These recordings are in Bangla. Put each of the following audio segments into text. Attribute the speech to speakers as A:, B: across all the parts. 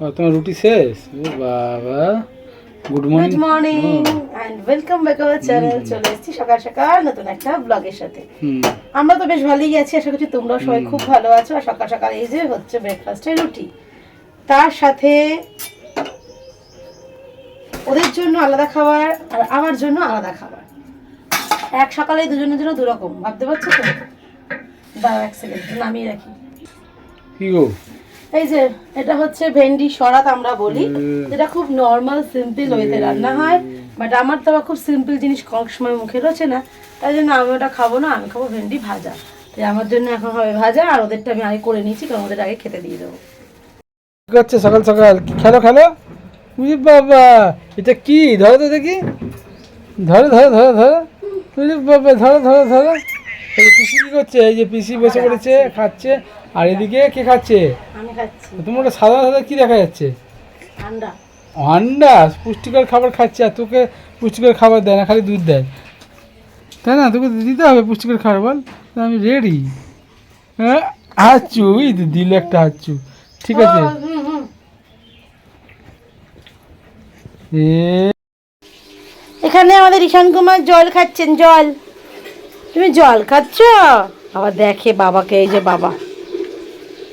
A: ও তোমার রুটি শেষ? বাবা। Good morning
B: good morning and welcome back our channel চলে এসেছি সকাল সকাল নতুন একটা ব্লগের সাথে। আমরা তো বেশ ভালোই আছি আশা করছি তোমরাও সবাই খুব ভালো আছো। আর সকাল সকাল এই যে হচ্ছে ব্রেকফাস্ট ব্রেকফাস্টে রুটি। তার সাথে ওদের জন্য আলাদা খাবার আর আমার জন্য আলাদা খাবার। এক সকালে দুজনের জন্য দুরকম ভাবতে পারছ তো? দাও এক সেকেন্ড নামিয়ে রাখি।
A: কি গো?
B: এই যে এটা হচ্ছে ভেন্ডি সরাত আমরা বলি। যেটা খুব নর্মাল সিম্পল ওয়েতে রান্না হয়। বাট আমার তো খুব সিম্পল জিনিস কম সময় মুখে রয়েছে না। তাই জন্য আমি ওটা খাব না আমি খাব ভেন্ডি ভাজা। তাই আমার জন্য এখন হবে ভাজা আর ওদেরটা আমি আগে করে নিয়েছি কারণ ওদের আগে খেতে দিয়ে দেবো।
A: করছে সকাল সকাল। খেলো খেলো? বাবা এটা কি? ধরো তো দেখি। ধরো ধরো ধরো ধরো। বাবা ধরো ধরো ধরো। এই পিসি কি করছে? এই যে পিসি বসে পড়েছে খাচ্ছে। আর এদিকে কে খাচ্ছে?
B: আমি খাচ্ছি।
A: তোমার ওটা সাদা সাদা কি দেখা যাচ্ছে? আন্ডা। পুষ্টিকর খাবার খাচ্ছে আর তোকে পুষ্টিকর খাবার দেয় না খালি দুধ দেয়। তাই না? তোকে দিতে হবে পুষ্টিকর খাবার বল। আমি রেডি হ্যাঁ হাচ্ছু ওই দিল একটা হাচ্ছু ঠিক আছে।
B: এখানে আমাদের ঈশান কুমার জল খাচ্ছেন জল। তুমি জল খাচ্ছ? আবার দেখে বাবাকে এই যে বাবা।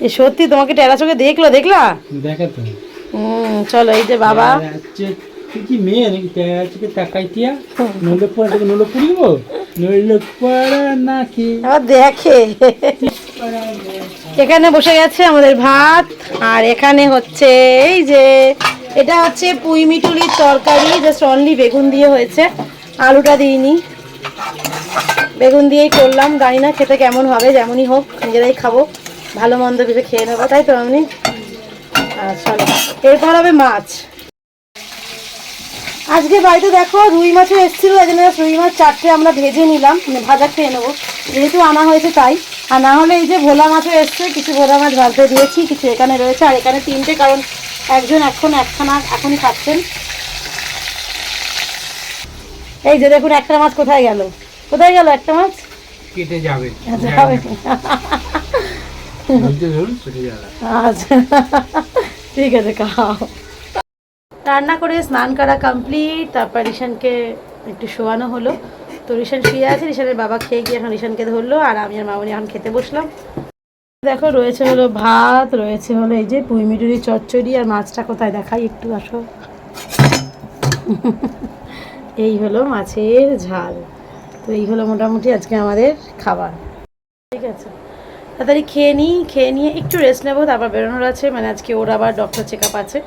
B: এ সত্যি তোমাকে টেরা চোখে দেখল দেখলা?
A: দেখে তো
B: হুম চলো এই যে বাবা।
A: কি মেয়ে নাকি? আজকে তাকাই টিয়া। নইলে পরে তোকে নইলে পুড়িব নইলে পড়া নাকি?
B: আবার দেখে। এখানে বসে গেছে আমাদের ভাত আর এখানে হচ্ছে এই যে এটা হচ্ছে পুঁই মিটুলির তরকারি জাস্ট অনলি বেগুন দিয়ে হয়েছে। আলুটা দিইনি। বেগুন দিয়েই করলাম জানি না খেতে কেমন হবে যেমনই হোক নিজেরাই খাব। ভালো মন্দ ভেবে খেয়ে নেব তাই তো আমি চলো এরপর হবে মাছ। আজকে বাড়িতে দেখো রুই মাছও এসেছিল তাই জন্য রুই মাছ চারটে আমরা ভেজে নিলাম মানে ভাজা খেয়ে নেব। যেহেতু আনা হয়েছে তাই। আর না হলে এই যে ভোলা মাছও এসছে কিছু ভোলা মাছ ভাজতে দিয়েছি কিছু এখানে রয়েছে আর এখানে তিনটে কারণ একজন এখন একখানা এখনই খাচ্ছেন। এই যে দেখুন একটা মাছ কোথায় গেল? কোথায় গেল একটা মাছ?
A: কেটে যাবে।
B: যাবে।
A: ধৈর্য ধরুন কেটে যাবে
B: আচ্ছা। ঠিক আছে, খাও। রান্না করে স্নান করা কমপ্লিট তারপর রিশানকে একটু শোয়ানো হলো। তো রিশান শুয়ে আছে রিশানের বাবা খেয়ে গিয়ে এখন রিশানকে ধরলো, আর আমি আর মামনি এখন খেতে বসলাম। দেখো, রয়েছে হলো ভাত, রয়েছে হলো এই যে পুঁই মিটুরি চচ্চড়ি, আর মাছটা কোথায় দেখাই একটু আসো। এই হলো মাছের ঝাল। তো এই হলো মোটামুটি আজকে আমাদের খাবার। ঠিক আছে। তাড়াতাড়ি খেয়ে নিই, খেয়ে নিয়ে একটু রেস্ট নেব, তারপর বেরোনোর আছে। মানে আজকে ওর আবার ডক্টর চেক আপ আছে।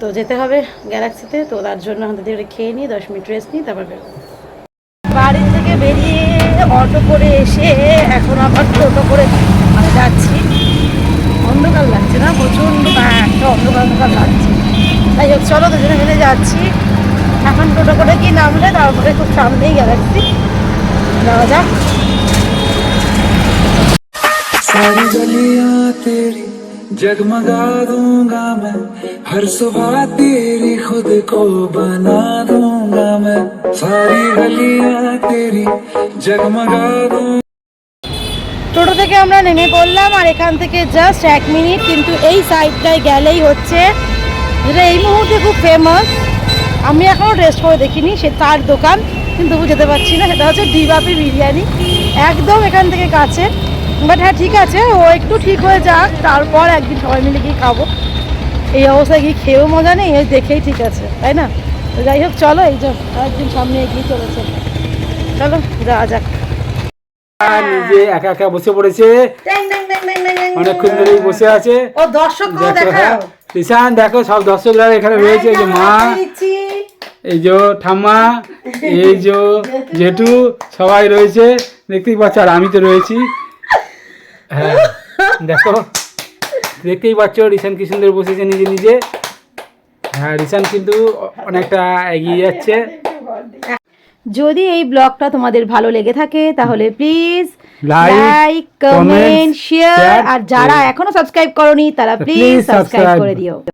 B: তো যেতে হবে গ্যালাক্সিতে তো তার জন্য আমাদের দিকে খেয়ে নিই, দশ মিনিট রেস্ট নিই, তারপর বেরোবো। বাড়ি থেকে বেরিয়ে অটো করে এসে এখন আবার টোটো করে যাচ্ছি। অন্ধকার লাগছে না, প্রচণ্ড একটা অন্ধকার অন্ধকার লাগছে। তাই হোক, চলো দুজনে মিলে যাচ্ছি। এখন টোটো করে কি নামলে, তারপরে খুব সামনেই গ্যালাক্সি যাওয়া যাক।
C: सारी गलियां तेरी जगमगा दूंगा मैं हर सुबह तेरी खुद को बना दूंगा मैं सारी गलियां तेरी जगमगा दूंगा
B: টোটো থেকে আমরা নেমে পড়লাম আর এখান থেকে জাস্ট এক মিনিট কিন্তু এই সাইডটায় গেলেই হচ্ছে যেটা এই মুহূর্তে খুব ফেমাস আমি এখনও টেস্ট করে দেখিনি সে তার দোকান কিন্তু তবু যেতে পারছি না সেটা হচ্ছে ডিবাপি বিরিয়ানি একদম এখান থেকে কাছে বাট হ্যাঁ ঠিক আছে ও একটু ঠিক হয়ে যাক তারপর একদিন সবাই মিলে গিয়ে খাব। এই অবস্থায় গিয়ে খেয়েও মজা নেই এই দেখেই ঠিক আছে তাই না? তো যাই হোক চলো এই যে একদিন সামনে এগিয়ে চলেছে। চলো যাওয়া যাক।
A: নিজে একা একা বসে পড়েছে। অনেকক্ষণ ধরেই বসে আছে।
B: ও দর্শককেও
A: দেখো হ্যাঁ ঈশান দেখো সব দর্শকরা এখানে রয়েছে এই যে মা এই যে ঠাম্মা এই যে জেঠু সবাই রয়েছে দেখতেই পাচ্ছ আর আমি তো রয়েছি। হ্যাঁ দেখো দেখতেই পাচ্ছ রিসান কি সুন্দর বসেছে নিজে নিজে। হ্যাঁ রিসান কিন্তু অনেকটা এগিয়ে যাচ্ছে।
B: যদি এই ব্লগটা তোমাদের ভালো লেগে থাকে তাহলে প্লিজ লাইক কমেন্ট শেয়ার আর যারা এখনও সাবস্ক্রাইব করনি তারা প্লিজ সাবস্ক্রাইব করে দিও।